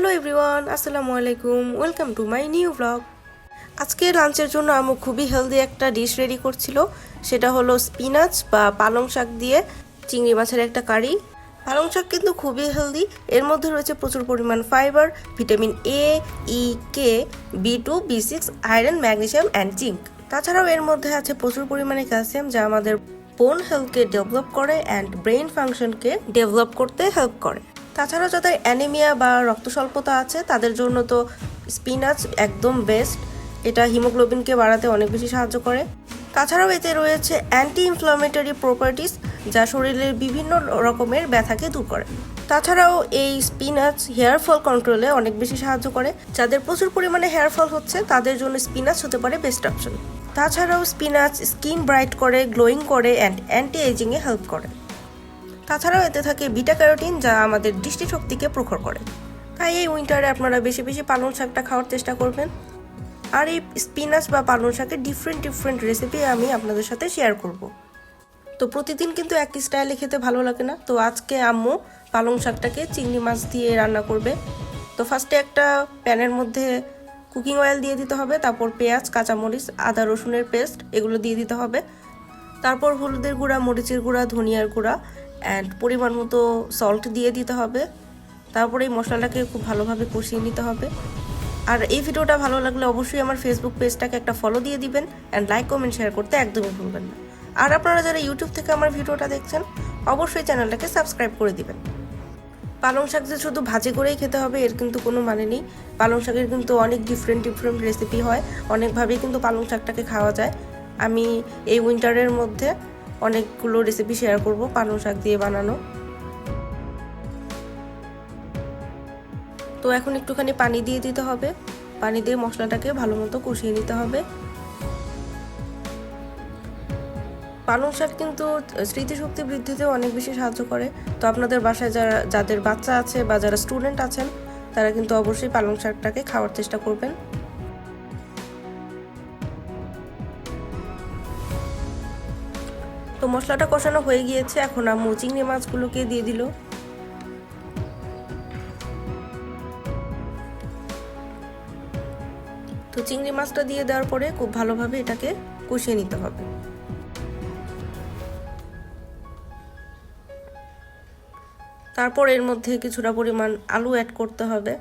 Hello everyone, আসসালামু আলাইকুম, welcome to my new blog. আজকে লাঞ্চের জন্য আমু খুবই হেলদি একটা ডিশ রেডি করছিল, সেটা হলো স্পিনাচ বা পালং শাক দিয়ে চিংড়ি মাছের একটা কারি। পালং শাক কিন্তু খুবই হেলদি, এর মধ্যে রয়েছে প্রচুর পরিমাণ fibre, vitamin A E K B two B six iron magnesium and zinc. তাছাড়াও এর মধ্যে আছে প্রচুর পরিমাণে ক্যালসিয়াম, যা আমাদের বোন হেলথকে ডেভেলপ করে অ্যান্ড ব্রেন ফাংশনকে ডেভেলপ করতে হেল্প করে। তাছাড়া যাদের অ্যানিমিয়া বা রক্ত স্বল্পতা আছে, তাদের জন্য তো স্পিনাচ একদম বেস্ট এটা হিমোগ্লোবিনকে বাড়াতে অনেক বেশি সাহায্য করে। তাছাড়াও এতে রয়েছে অ্যান্টি ইনফ্লামেটরি প্রপার্টিস যা শরীরের বিভিন্ন রকমের ব্যথাকে দূর করে। তাছাড়াও এই স্পিনাচ হেয়ার ফল কন্ট্রোলে অনেক বেশি সাহায্য করে। যাদের প্রচুর পরিমাণে হেয়ার ফল হচ্ছে, তাদের জন্য স্পিনাচ হতে পারে বেস্ট অপশন তাছাড়াও স্পিনাচ স্কিন ব্রাইট করে গ্লোয়িং করে অ্যান্ড অ্যান্টি এজিংয়ে হেল্প করে। তাছাড়াও এতে থাকে বিটা ক্যারোটিন যা আমাদের দৃষ্টিশক্তিকে প্রখর করে। তাই এই উইন্টারে আপনারা বেশি বেশি পালং শাকটা খাওয়ার চেষ্টা করবেন। আর এই স্পিনাচ বা পালং শাকের ডিফারেন্ট ডিফারেন্ট রেসিপি আমি আপনাদের সাথে শেয়ার করব। তো প্রতিদিন কিন্তু একই স্টাইলে খেতে ভালো লাগে না। তো আজকে আম্মু পালং শাকটাকে চিংড়ি মাছ দিয়ে রান্না করবে। তো ফার্স্টে একটা প্যানের মধ্যে কুকিং অয়েল দিয়ে দিতে হবে, তারপর পেঁয়াজ, কাঁচামরিচ, আদা, রসুনের পেস্ট এগুলো দিয়ে দিতে হবে। তারপর হলুদের গুঁড়া, মরিচের গুঁড়া, ধনিয়ার গুঁড়া অ্যান্ড পরিমাণ মতো সল্ট দিয়ে দিতে হবে। তারপরে এই মশলাটাকে খুব ভালোভাবে কষিয়ে নিতে হবে। আর এই ভিডিওটা ভালো লাগলে অবশ্যই আমার ফেসবুক পেজটাকে একটা ফলো দিয়ে দিবেন অ্যান্ড লাইক কমেন্ট শেয়ার করতে একদমই ভুলবেন না। আর আপনারা যারা ইউটিউব থেকে আমার ভিডিওটা দেখছেন, অবশ্যই চ্যানেলটাকে সাবস্ক্রাইব করে দিবেন। পালং শাক যে শুধু ভাজি করেই খেতে হবে, এর কিন্তু কোনো মানে নেই। পালং শাকের কিন্তু অনেক ডিফারেন্ট ডিফারেন্ট রেসিপি হয়। অনেকভাবেই কিন্তু পালং শাকটাকে খাওয়া যায়। আমি এই উইন্টারের মধ্যে অনেকগুলো রেসিপি শেয়ার করব, পালং শাক দিয়ে বানানো। তো এখন একটুখানি পানি দিয়ে দিতে হবে। পানি দিয়ে মশলাটাকে ভালো মতো কষিয়ে নিতে হবে। পালং শাক কিন্তু স্মৃতিশক্তি বৃদ্ধিতে অনেক বেশি সাহায্য করে। তো আপনাদের বাসায় যারা, যাদের বাচ্চা আছে বা যারা স্টুডেন্ট আছেন, তারা কিন্তু অবশ্যই পালং শাকটাকে খাওয়ার চেষ্টা করবেন। তো মশলাটা কষানো হয়ে গিয়েছে, এখন আম্মু চিংড়ি মাছগুলোকে দিয়ে দিল। তো চিংড়ি মাছটা দিয়ে দেওয়ার পরে খুব ভালোভাবে এটাকে কষিয়ে নিতে হবে। তারপর এর মধ্যে কিছুটা পরিমাণ আলু অ্যাড করতে হবে।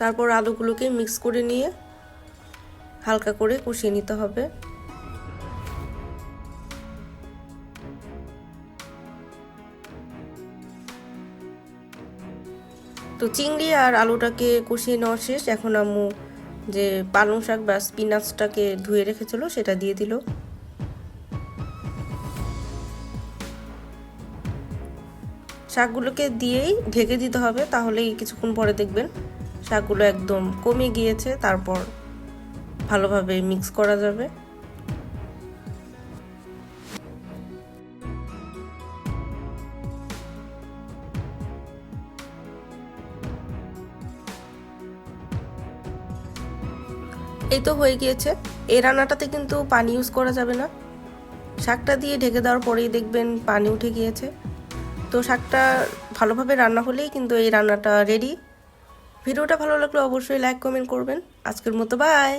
তারপর আলুগুলোকে মিক্স করে নিয়ে হালকা করে কষিয়ে নিতে হবে। তো চিংড়ি আর আলুটাকে কষিয়ে নেওয়া শেষ। এখন আম্মু যে পালং শাক বা স্পিনাচটাকে ধুয়ে রেখেছিল, সেটা দিয়ে দিল। শাকগুলোকে দিয়েই ঢেকে দিতে হবে, তাহলেই কিছুক্ষণ পরে দেখবেন শাকগুলো একদম কমে গিয়েছে, তারপর ভালোভাবে মিক্স করা যাবে। এই তো হয়ে গিয়েছে। এই রান্নাটাতে কিন্তু পানি ইউজ করা যাবে না। শাকটা দিয়ে ঢেকে দেওয়ার পরেই দেখবেন পানি উঠে গিয়েছে। তো শাকটা ভালোভাবে রান্না হলেই কিন্তু এই রান্নাটা রেডি ভিডিওটা ভালো লাগলে অবশ্যই লাইক কমেন্ট করবেন। আজকের মতো বাই